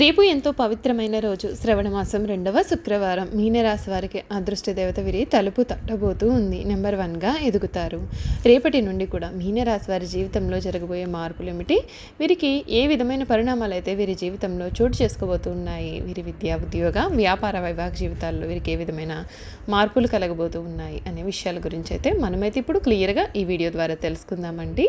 రేపు ఎంతో పవిత్రమైన రోజు. శ్రవణమాసం రెండవ శుక్రవారం. మీనరాశి వారికి అదృష్ట దేవత వీరి తలుపు తట్టబోతూ ఉంది. నెంబర్ వన్గా ఎదుగుతారు. రేపటి నుండి కూడా మీనరాశి వారి జీవితంలో జరగబోయే మార్పులు ఏమిటి? వీరికి ఏ విధమైన పరిణామాలు అయితే వీరి జీవితంలో చోటు చేసుకోబోతున్నాయి వీరి విద్యా ఉద్యోగ వ్యాపార వైవాహిక జీవితాల్లో వీరికి ఏ విధమైన మార్పులు కలగబోతూ ఉన్నాయి? అనే విషయాల గురించి అయితే మనమైతే ఇప్పుడు క్లియర్గా ఈ వీడియో ద్వారా తెలుసుకుందామండి.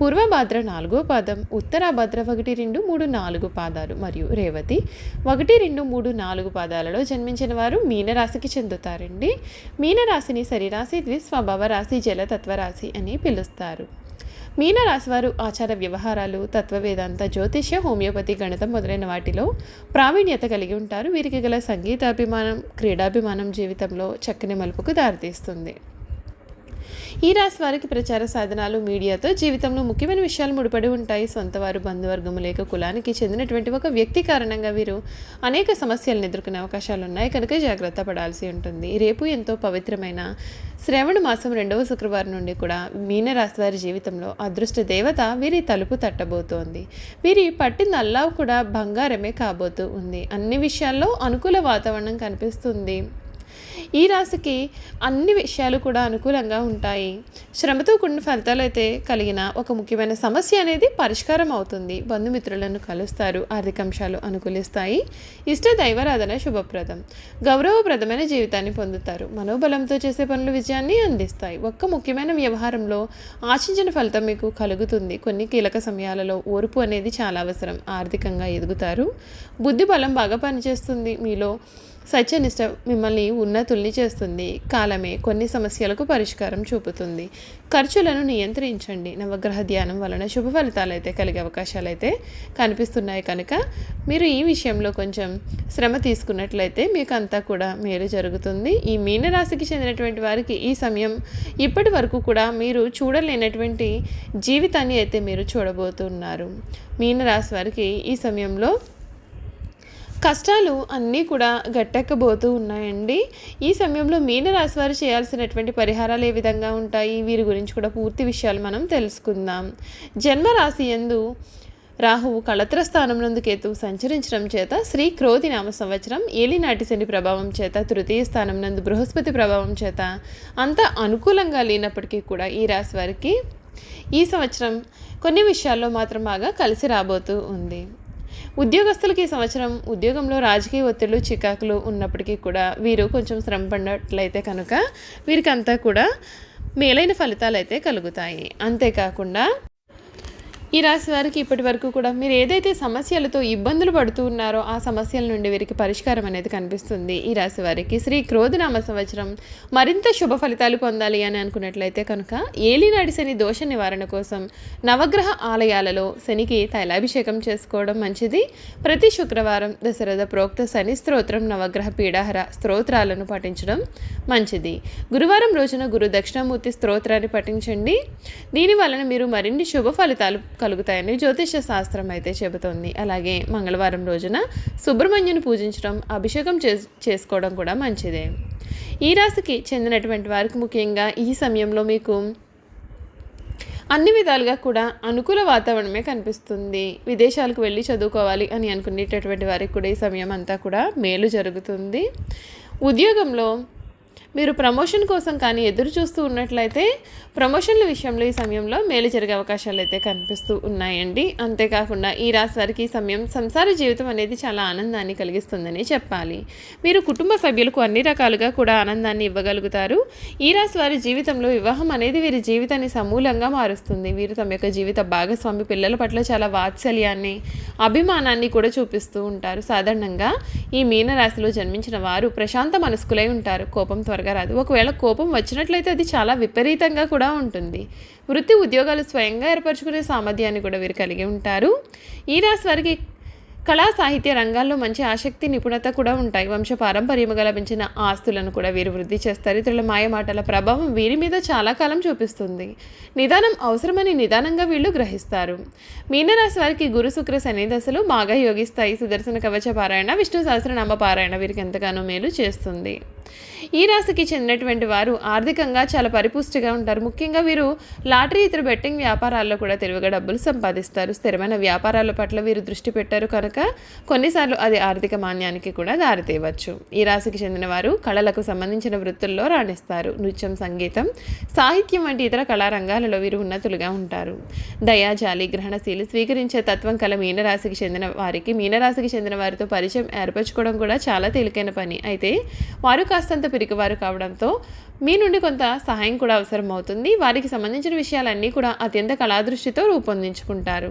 పూర్వభాద్ర నాలుగో పాదం ఉత్తరాభద్ర ఒకటి రెండు మూడు నాలుగు పాదాలు మరియు రేవతి ఒకటి రెండు మూడు నాలుగు పాదాలలో జన్మించిన వారు మీనరాశికి చెందుతారండి. మీనరాశిని సరిరాశి ద్విస్వభావ రాశి జలతత్వరాశి అని పిలుస్తారు. మీనరాశి వారు ఆచార వ్యవహారాలు తత్వవేదాంత జ్యోతిష్య హోమియోపతి గణితం మొదలైన వాటిలో ప్రావీణ్యత కలిగి ఉంటారు. వీరికి గల సంగీతాభిమానం క్రీడాభిమానం జీవితంలో చక్కని మలుపుకు దారితీస్తుంది. ఈ రాశి వారికి ప్రచార సాధనాలు మీడియాతో జీవితంలో ముఖ్యమైన విషయాలు ముడిపడి ఉంటాయి. సొంత వారు బంధువర్గము లేక కులానికి చెందినటువంటి ఒక వ్యక్తి కారణంగా వీరు అనేక సమస్యలను ఎదుర్కొనే అవకాశాలు ఉన్నాయి. కనుక జాగ్రత్త పడాల్సి ఉంటుంది. రేపు ఎంతో పవిత్రమైన శ్రవణ మాసం రెండవ శుక్రవారం నుండి కూడా మీనరాశి వారి జీవితంలో అదృష్ట దేవత వీరి తలుపు తట్టబోతోంది. వీరి పట్టిన అల్లావు కూడా బంగారమే కాబోతూ ఉంది. అన్ని విషయాల్లో అనుకూల వాతావరణం కనిపిస్తుంది. ఈ రాశికి అన్ని విషయాలు కూడా అనుకూలంగా ఉంటాయి. శ్రమతో కూడిన ఫలితాలు అయితే కలిగిన ఒక ముఖ్యమైన సమస్య అనేది పరిష్కారం అవుతుంది. బంధుమిత్రులను కలుస్తారు. ఆర్థిక అంశాలు అనుకూలిస్తాయి. ఇష్ట దైవారాధన శుభప్రదం. గౌరవప్రదమైన జీవితాన్ని పొందుతారు. మనోబలంతో చేసే పనులు విజయాన్ని అందిస్తాయి. ఒక్క ముఖ్యమైన వ్యవహారంలో ఆశించిన ఫలితం మీకు కలుగుతుంది. కొన్ని కీలక సమయాలలో ఓర్పు అనేది చాలా అవసరం. ఆర్థికంగా ఎదుగుతారు. బుద్ధి బలం బాగా పనిచేస్తుంది. మీలో సత్యనిష్ట మిమ్మల్ని ఉన్నతుల్ని చేస్తుంది. కాలమే కొన్ని సమస్యలకు పరిష్కారం చూపుతుంది. ఖర్చులను నియంత్రించండి. నవగ్రహ ధ్యానం వలన శుభ ఫలితాలు అయితే కలిగే అవకాశాలు అయితే కనిపిస్తున్నాయి కనుక మీరు ఈ విషయంలో కొంచెం శ్రమ తీసుకున్నట్లయితే మీకు అంతా కూడా మేలు జరుగుతుంది. ఈ మీనరాశికి చెందినటువంటి వారికి ఈ సమయం ఇప్పటి వరకు కూడా మీరు చూడలేనటువంటి జీవితాన్ని అయితే మీరు చూడబోతున్నారు. మీనరాశి వారికి ఈ సమయంలో కష్టాలు అన్నీ కూడా గట్టెక్కబోతూ ఉన్నాయండి. ఈ సమయంలో మీనరాశి వారు చేయాల్సినటువంటి పరిహారాలు ఏ విధంగా ఉంటాయి? వీరి గురించి కూడా పూర్తి విషయాలు మనం తెలుసుకుందాం. జన్మరాశి ఎందు రాహువు కళత్ర స్థానం నందు కేతు సంచరించడం చేత శ్రీ క్రోధి నామ సంవత్సరం ఏలినాటి శని ప్రభావం చేత తృతీయ స్థానం నందు బృహస్పతి ప్రభావం చేత అంత అనుకూలంగా లేనప్పటికీ కూడా ఈ రాశి వారికి ఈ సంవత్సరం కొన్ని విషయాల్లో మాత్రం బాగా కలిసి రాబోతూ ఉంది. ఉద్యోగస్తులకి ఈ సంవత్సరం ఉద్యోగంలో రాజకీయ ఒత్తిళ్ళు చికాకులు ఉన్నప్పటికీ కూడా వీరు కొంచెం శ్రమ పడినట్లయితే కనుక వీరికి అంతా కూడా మేలైన ఫలితాలు అయితే కలుగుతాయి. అంతేకాకుండా ఈ రాశి వారికి ఇప్పటి వరకు కూడా మీరు ఏదైతే సమస్యలతో ఇబ్బందులు పడుతూ ఉన్నారో ఆ సమస్యల నుండి వీరికి పరిష్కారం అనేది కనిపిస్తుంది. ఈ రాశి వారికి శ్రీ క్రోధనామ సంవత్సరం మరింత శుభ ఫలితాలు పొందాలి అని అనుకున్నట్లయితే కనుక ఏలినాడి శని దోష నివారణ కోసం నవగ్రహ ఆలయాలలో శనికి తైలాభిషేకం చేసుకోవడం మంచిది. ప్రతి శుక్రవారం దశరథ ప్రోక్త శని స్తోత్రం నవగ్రహ పీడాహర స్తోత్రాలను పఠించడం మంచిది. గురువారం రోజున గురు దక్షిణామూర్తి స్తోత్రాన్ని పఠించండి. దీని వలన మీరు మరిన్ని శుభ ఫలితాలు కలుగుతాయని జ్యోతిష శాస్త్రం అయితే చెబుతోంది. అలాగే మంగళవారం రోజున సుబ్రహ్మణ్యుని పూజించడం అభిషేకం చే చేసుకోవడం కూడా మంచిదే. ఈ రాశికి చెందినటువంటి వారికి ముఖ్యంగా ఈ సమయంలో మీకు అన్ని విధాలుగా కూడా అనుకూల వాతావరణమే కనిపిస్తుంది. విదేశాలకు వెళ్ళి చదువుకోవాలి అని అనుకునేటటువంటి వారికి కూడా ఈ సమయం అంతా కూడా మేలు జరుగుతుంది. ఉద్యోగంలో మీరు ప్రమోషన్ కోసం కానీ ఎదురు చూస్తూ ఉన్నట్లయితే ప్రమోషన్ల విషయంలో ఈ సమయంలో మేలు జరిగే అవకాశాలు అయితే కనిపిస్తూ ఉన్నాయండి. అంతేకాకుండా ఈ రాశి వారికి ఈ సమయం సంసార జీవితం అనేది చాలా ఆనందాన్ని కలిగిస్తుందని చెప్పాలి. మీరు కుటుంబ సభ్యులకు అన్ని రకాలుగా కూడా ఆనందాన్ని ఇవ్వగలుగుతారు. ఈ రాశి వారి జీవితంలో వివాహం అనేది వీరి జీవితాన్ని సమూలంగా మారుస్తుంది. వీరు తమ యొక్క జీవిత భాగస్వామి పిల్లల పట్ల చాలా వాత్సల్యాన్ని అభిమానాన్ని కూడా చూపిస్తూ ఉంటారు. సాధారణంగా ఈ మీనరాశిలో జన్మించిన వారు ప్రశాంత మనస్కులై ఉంటారు. కోపం త్వరగా రాదు ఒకవేళ కోపం వచ్చినట్లయితే అది చాలా విపరీతంగా కూడా ఉంటుంది. వృత్తి ఉద్యోగాలు స్వయంగా ఏర్పరచుకునే సామర్థ్యాన్ని కూడా వీరు కలిగి ఉంటారు. ఈ రాశి వారికి కళా సాహిత్య రంగాల్లో మంచి ఆసక్తి నిపుణత కూడా ఉంటాయి. వంశ పారంపర్యముగా లభించిన ఆస్తులను కూడా వీరు వృద్ధి చేస్తారు. ఇతరుల మాయమాటల ప్రభావం వీరి మీద చాలా కాలం చూపిస్తుంది. నిదానం అవసరమని నిదానంగా వీళ్ళు గ్రహిస్తారు. మీనరాశి వారికి గురు శుక్ర శని దశలు బాగా యోగిస్తాయి సుదర్శన కవచ పారాయణ విష్ణు సహస్రనామ పారాయణ వీరికి ఎంతగానో మేలు చేస్తుంది. ఈ రాశికి చెందినటువంటి వారు ఆర్థికంగా చాలా పరిపుష్టిగా ఉంటారు. ముఖ్యంగా వీరు లాటరీ ఇతర బెట్టింగ్ వ్యాపారాల్లో కూడా తెలివిగా డబ్బులు సంపాదిస్తారు. స్థిరమైన వ్యాపారాల పట్ల వీరు దృష్టి పెట్టారు కనుక కొన్నిసార్లు అది ఆర్థిక మాన్యానికి కూడా దారితీయవచ్చు. ఈ రాశికి చెందిన వారు కళలకు సంబంధించిన వృత్తుల్లో రాణిస్తారు. నృత్యం సంగీతం సాహిత్యం వంటి ఇతర కళారంగాలలో వీరు ఉన్నతులుగా ఉంటారు. దయా జాలి గ్రహణశీలి స్వీకరించే తత్వం కల మీనరాశికి చెందిన వారికి మీనరాశికి చెందిన వారితో పరిచయం ఏర్పరచుకోవడం కూడా చాలా తేలికైన పని. అయితే వారు కాస్తంత పిరికివారు కావడంతో మీ నుండి కొంత సహాయం కూడా అవసరం అవుతుంది వారికి సంబంధించిన విషయాలన్నీ కూడా అత్యంత కళాదృష్టితో రూపొందించుకుంటారు.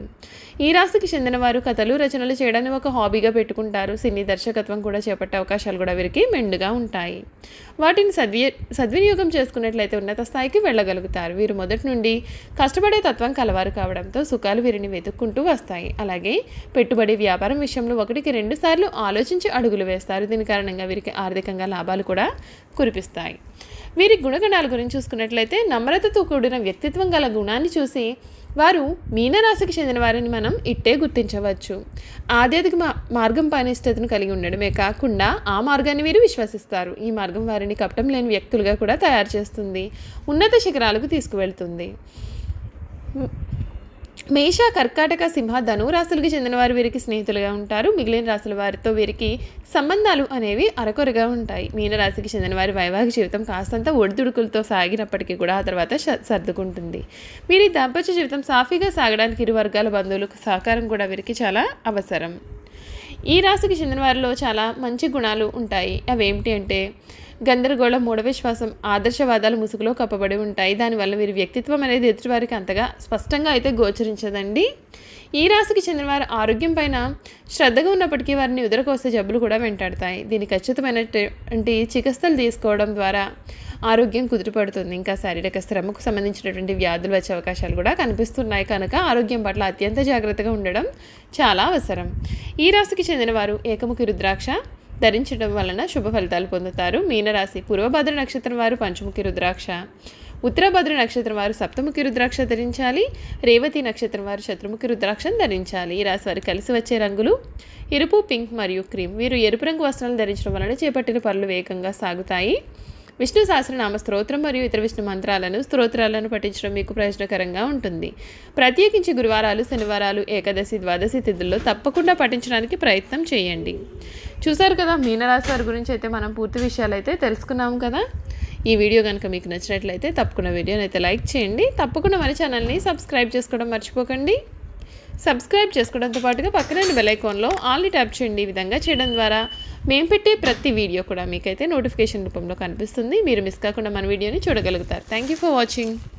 ఈ రాశికి చెందిన వారు కథలు రచనలు చేయడాన్ని ఒక హాబీగా పెట్టుకుంటారు. సినీ దర్శకత్వం కూడా చేపట్టే అవకాశాలు కూడా వీరికి మెండుగా ఉంటాయి. వాటిని సద్వి సద్వినియోగం చేసుకున్నట్లయితే ఉన్నత స్థాయికి వెళ్ళగలుగుతారు. వీరు మొదటి నుండి కష్టపడే తత్వం కలవారు కావడంతో సుఖాలు వీరిని వెతుక్కుంటూ వస్తాయి. అలాగే పెట్టుబడి వ్యాపారం విషయంలో ఒకటికి రెండు సార్లు ఆలోచించి అడుగులు వేస్తారు. దీని కారణంగా వీరికి ఆర్థికంగా లాభాలు కూడా కురిపిస్తాయి. వీరి గుణగణాల గురించి చూసుకున్నట్లయితే నమ్రతతో కూడిన వ్యక్తిత్వం గల గుణాన్ని చూసి వారు మీనరాశికి చెందిన వారిని మనం ఇట్టే గుర్తించవచ్చు. ఆధ్యాత్మిక మార్గం మార్గం పైనిష్టతను కలిగి ఉండడమే కాకుండా ఆ మార్గాన్ని వీరు విశ్వసిస్తారు. ఈ మార్గం వారిని కపటం లేని వ్యక్తులుగా కూడా తయారు చేస్తుంది. ఉన్నత శిఖరాలకు తీసుకువెళ్తుంది. మేష కర్కాటక సింహ ధను రాశులకు చెందినవారు వీరికి స్నేహితులుగా ఉంటారు. మిగిలిన రాశుల వారితో వీరికి సంబంధాలు అనేవి అరకొరగా ఉంటాయి. మీనరాశికి చెందిన వారి వైవాహిక జీవితం కాస్తంత ఒడిదుడుకులతో సాగినప్పటికీ కూడా ఆ తర్వాత స- సర్దుకుంటుంది. వీరి దాంపత్య జీవితం సాఫీగా సాగడానికి ఇరు వర్గాల బంధువులకు సహకారం కూడా వీరికి చాలా అవసరం. ఈ రాశికి చెందిన వారిలో చాలా మంచి గుణాలు ఉంటాయి. అవేమిటి అంటే గందరగోళం మూఢవిశ్వాసం ఆదర్శవాదాలు ముసుగులో కప్పబడి ఉంటాయి. దానివల్ల వీరి వ్యక్తిత్వం అనేది ఎదుటివారికి అంతగా స్పష్టంగా అయితే గోచరించదండి. ఈ రాశికి చెందిన వారు ఆరోగ్యం పైన శ్రద్ధగా ఉన్నప్పటికీ వారిని ఉదరకోసే జబ్బులు కూడా వెంటాడతాయి. దీని ఖచ్చితమైనటువంటి చికిత్సలు తీసుకోవడం ద్వారా ఆరోగ్యం కుదిరిపడుతుంది ఇంకా శారీరక శ్రమకు సంబంధించినటువంటి వ్యాధులు వచ్చే అవకాశాలు కూడా కనిపిస్తున్నాయి. కనుక ఆరోగ్యం పట్ల అత్యంత జాగ్రత్తగా ఉండడం చాలా అవసరం. ఈ రాశికి చెందిన వారు ఏకముఖి రుద్రాక్ష ధరించడం వలన శుభ ఫలితాలు పొందుతారు. మీనరాశి పూర్వభద్ర నక్షత్రం వారు పంచముఖి రుద్రాక్ష. ఉత్తరభద్ర నక్షత్రం వారు సప్తముఖి రుద్రాక్ష ధరించాలి. రేవతి నక్షత్రం వారు శత్రుముఖి రుద్రాక్షను ధరించాలి. ఈ రాశి వారు కలిసి వచ్చే రంగులు ఎరుపు పింక్ మరియు క్రీమ్. వీరు ఎరుపు రంగు వస్త్రాలు ధరించడం వలన చేపట్టిన పనులు వేగంగా సాగుతాయి. విష్ణు సహస్రనామ స్తోత్రం మరియు ఇతర విష్ణు మంత్రాలను స్తోత్రాలను పఠించడం మీకు ప్రయోజనకరంగా ఉంటుంది. ప్రత్యేకించి గురువారాలు శనివారాలు ఏకాదశి ద్వాదశి తిథుల్లో తప్పకుండా పఠించడానికి ప్రయత్నం చేయండి. చూసారు కదా మీనరాశి వారి గురించి అయితే మనం పూర్తి విషయాలు అయితే తెలుసుకున్నాం కదా. ఈ వీడియో కనుక మీకు నచ్చినట్లయితే తప్పకుండా వీడియోని అయితే లైక్ చేయండి. తప్పకుండా మన ఛానల్ని సబ్స్క్రైబ్ చేసుకోవడం మర్చిపోకండి. సబ్స్క్రైబ్ చేసుకోవడంతో పాటుగా పక్కన బెల్ ఐకాన్లో ఆల్ని ట్యాప్ చేయండి. ఈ విధంగా చేయడం ద్వారా మేము పెట్టే ప్రతి వీడియో కూడా మీకైతే నోటిఫికేషన్ రూపంలో కనిపిస్తుంది. మీరు మిస్ కాకుండా మన వీడియోని చూడగలుగుతారు. Thank you for watching